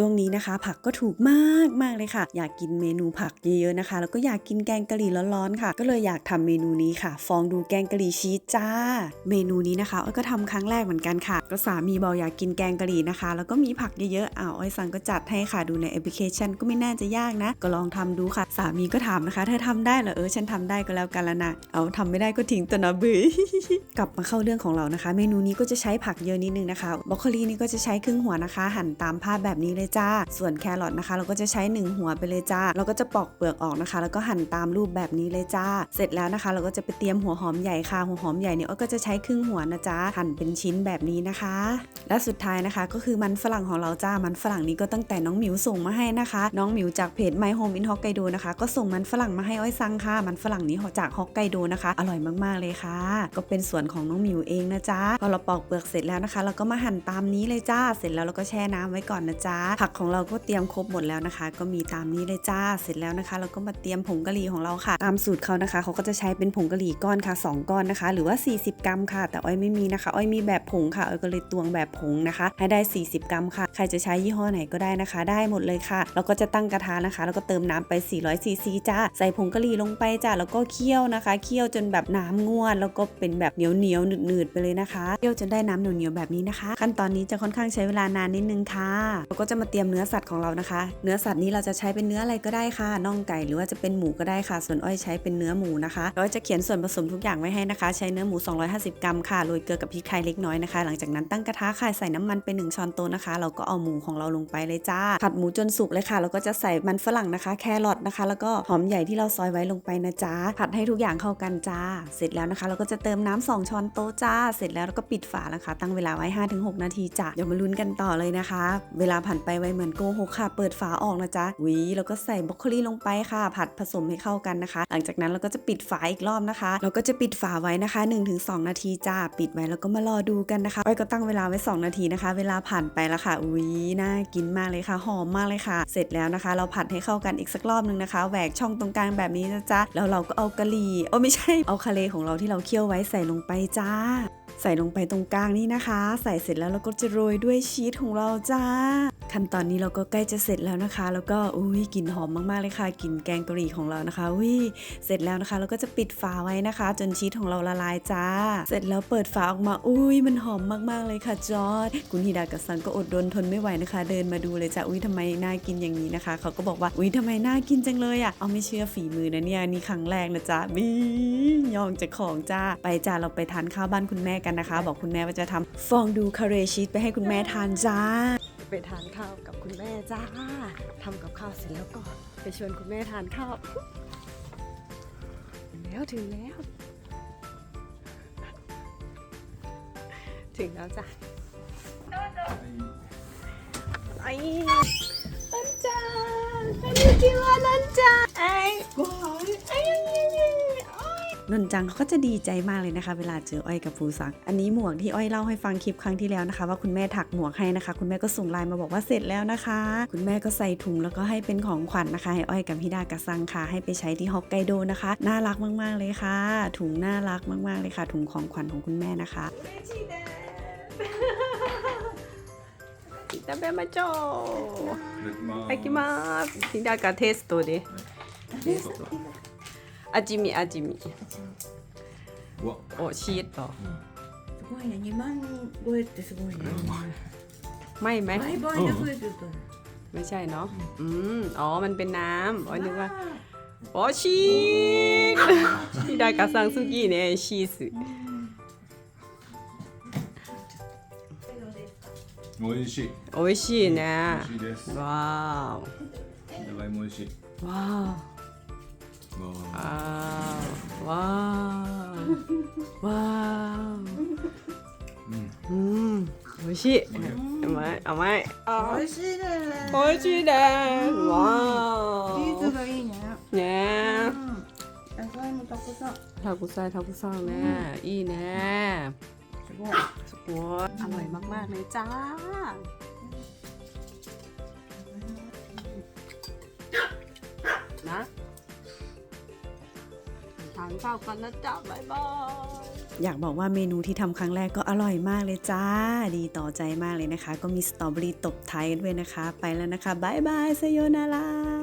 ช่วงนี้นะคะ ผักก็ถูกมากมากเลยค่ะ อยากกินเมนูผักเยอะๆนะคะ แล้วก็อยากกินแกงกะหรี่ร้อนๆค่ะ ก็เลยอยากทำเมนูนี้ค่ะ ฟองดูแกงกะหรี่ชีสจ้า เมนูนี้นะคะอ้อยก็ทำครั้งแรกเหมือนกันค่ะ ก็สามีบอกอยากกินแกงกะหรี่นะคะ แล้วก็มีผักเยอะๆอ้าวอ้อยสั่งก็จัดให้ค่ะดูในแอปพลิเคชันก็ไม่น่าจะยากนะ ก็ลองทำดูค่ะ สามีก็ถามนะคะ เธอทำได้เหรอเออฉันทำได้ก็แล้วกันละนะเอาทำไม่ได้ก็ทิ้งตัวนะบือกลับมาเข้าเรื่องของเรานะคะ เมนูนี้ก็จะใช้ผักเยอะนิดนึงนะคะบรอกโคลีนี่ก็จะใช้ครึ่งหัวนะคะ หั่นตามภาพแบบนี้เลยจ้า ส่วนแครอทนะคะ เราก็จะใช้หนึ่งหัวไปเลยจ้าเราก็จะปอกเปลือกออกนะคะ แล้วก็หั่นตามรูปแบบนี้เลยจ้า เสร็จแล้วนะคะ เราก็จะไปเตรียมหัวหอมใหญ่ค่ะ หัวหอมใหญ่เนี่ยก็จะใช้ครึ่งหัวนะจ้าหั่นเป็นชิ้นแบบนี้นะคะ และสุดท้ายนะคะ ก็คือมันฝรั่งของเราจ้า มันฝรั่งนี้ก็ตั้งแต่น้องหมิวส่งมาให้นะคะ น้องหมิวจากเพจ My Home in Hokkaido นะคะ ก็ส่งมันฝรั่งมาให้อ้อยซังค่ะ มันฝรั่งนี้จากฮอกไกโดนะคะ อร่อยมากๆเลยค่ะ ก็เป็นส่วนของน้องหมิวเองนะจ๊ะพอเราปอกเปลือกเสร็จแล้วนะคะ เราก็มาหั่นตามนี้เลยจ้า เสร็จแล้วเราก็แช่น้ำไว้ก่อนนะจ๊ะผักของเราก็เตรียมครบหมดแล้วนะคะ ก็มีตามนี้เลยจ้าเสร็จแล้วนะคะ เราก็มาเตรียมผงกะหรี่ของเราค่ะ ตามสูตรเขานะคะเขาก็จะใช้เป็นผงกะหรี่ก้อนค่ะ 2 ก้อนนะคะ หรือว่า 40 กรัมค่ะ แต่อ้อยไม่มีนะคะอ้อยมีแบบผงค่ะอ้อยก็เลยตวงแบบผงนะคะ ให้ได้ 40 กรัมค่ะ ใครจะใช้ยี่ห้อไหนก็ได้นะคะ ได้หมดเลยค่ะเราก็จะตั้งกระทะนะคะ แล้วก็เติมน้ำไป 400ซีซีจ้าใส่ผงกะหรี่ลงไปจ้าแล้วก็เคี่ยวนะคะเคี่ยวจนแบบน้ำงวดแล้วก็เป็นแบบเหนียวเหนียวๆหนืดๆไปเลยนะคะเคี่ยวจนได้น้ำเหนียวเหนียวๆแบบนี้นะคะ ขั้นตอนนี้จะค่อนข้างใช้เวลานานนิดนึงค่ะเราก็จะมาเตรียมเนื้อสัตว์ของเรานะคะ เนื้อสัตว์นี้เราจะใช้เป็นเนื้ออะไรก็ได้ค่ะน่องไก่หรือว่าจะเป็นหมูก็ได้ค่ะ ส่วนอ้อยใช้เป็นเนื้อหมูนะคะเราจะเขียนส่วนผสมทุกอย่างไว้ให้นะคะ ใช้เนื้อหมู 250 กรัมค่ะโรยเกลือกับพริกไทยเล็กน้อยนะคะ หลังจากนั้นตั้งกระทะค่ะใส่น้ำมันไปหนึ่งช้อนโต๊ะนะคะ เราก็เอาหมูของเราลงไปเลยจ้าผัดหมูจนสุกเลยค่ะแล้วก็จะใส่มันฝรั่งนะคะ แครอทนะคะ แล้วก็หอมใหญ่ที่เราซอยไว้ลงไปนะจ๊ะผัดให้ทุกอย่างเข้ากันจ้า เสร็จแล้วนะคะ เราก็จะเติมน้ำสองช้อนโต๊ะจ้า เสร็จแล้วเราก็ปิดฝานะคะ ตั้งเวลาไว้ 5-6 นาทีจ้ะเดี๋ยวมาลุ้นกันต่อเลยนะคะ เวลาผ่านไปไวเหมือนโกหกค่ะ เปิดฝาออกนะจ๊ะวิแล้วก็ใส่บรอกโคลีลงไปค่ะ ผัดผสมให้เข้ากันนะคะ หลังจากนั้นเราก็จะปิดฝาอีกรอบนะคะเราก็จะปิดฝาไว้นะคะ 1-2 นาทีจ้าปิดไว้แล้วก็มารอดูกันนะคะอ้อยก็ตั้งเวลาไว้ 2 นาทีนะคะ เวลาผ่านไปแล้วค่ะอุ้ยน่ากินมากเลยค่ะ หอมมากเลยค่ะ เสร็จแล้วนะคะ เราผัดให้เข้ากันอีกสักรอบนึงนะคะแหวกช่องตรงกลางแบบนี้นะจ๊ะแล้วเราก็เอากะหรี่โอ้ไม่ใช่เอาคาเลของเราที่เราเคี่ยวไว้ใส่ลงไปจ้าใส่ลงไปตรงกลางนี่นะคะ ใส่เสร็จแล้วเราก็จะโรยด้วยชีสของเราจ้า ขั้นตอนนี้เราก็ใกล้จะเสร็จแล้วนะคะ แล้วก็อุ้ยกลิ่นหอมมากๆเลยค่ะกลิ่นแกงกะหรี่ของเรานะคะอุ้ยเสร็จแล้วนะคะ เราก็จะปิดฝาไว้นะคะ จนชีสของเราละลายจ้า เสร็จแล้วเปิดฝาออกมาอุ้ยมันหอมมากๆเลยค่ะจอร์ดคุณฮิดากับซันก็อดรนทนไม่ไหวนะคะ เดินมาดูเลยจ้าอุ้ยทำไมน่ากินอย่างนี้นะคะ เขาก็บอกว่าอุ้ยทำไมน่ากินจังเลยอะเอาไม่เชื่อฝีมือนะเนี่ยนี่ครั้งแรกนะจ๊ะบียองจากของจ้าไปจ้าเราไปทานข้าวบ้านคุณแม่กันนะคะ บอกคุณแม่ว่าจะทำฟองดูคาเรชีสไปให้คุณแม่ทานจ้า ไปทานข้าวกับคุณแม่จ้าทำกับข้าวเสร็จแล้วก็ไปชวนคุณแม่ทานข้าวถึงแล้วถึงแล้ว ถึงแล้วจ้ะไอ้นันจ้าอันนี้จริงว่านันจ้าไอ้กอ นนจังเขาก็จะดีใจมากเลยนะคะ เวลาเจออ้อยกับฟูซัง อันนี้หมวกที่อ้อยเล่าให้ฟังคลิปครั้งที่แล้วนะคะ ว่าคุณแม่ถักหมวกให้นะคะ คุณแม่ก็ส่งไลน์มาบอกว่าเสร็จแล้วนะคะ คุณแม่ก็ใส่ถุงแล้วก็ให้เป็นของขวัญนะคะ ให้อ้อยกับพี่ดากับซังค่ะ ให้ไปใช้ที่ฮอกไกโดนะคะ น่ารักมากๆเลยค่ะ ถุงน่ารักมากๆเลยค่ะ ถุงของขวัญของคุณแม่นะคะ 食べましょう。いきます。ひだかテストで。 テスト。味見味見。うわおシート。すごいね、2万超えってすごいね。ไม่ไหม 倍々で増えてると。 ไม่ใช่เนาะ อืม อ๋อ มันเป็นน้ำอ๋อนึกว่า โอ้ชีสพี่ดากาซังสุกี้เนี่ยชีส 美味しい美味しいね。美味しいですわじゃがいも美味しいーわ。わ 아, 와, 와, 음, 맛이, 맛, 맛, 美味しいです。 맛이네, 와, チーズがいいね。 네, うん。野菜もたくさん。す 다구살 다구살네, 이네, ごい。 와, 어이 막막 네, 짠. ากๆเลยจ้านข้าวกันนะจ๊ะบ๊ายบายอยากบอกว่าเมนูที่ทำครั้งแรกก็อร่อยมากเลยจ้า ดีต่อใจมากเลยนะคะ ก็มีสตรอเบอรี่ตบท้ายกันด้วยนะคะ ไปแล้วนะคะบายบายสโยนารา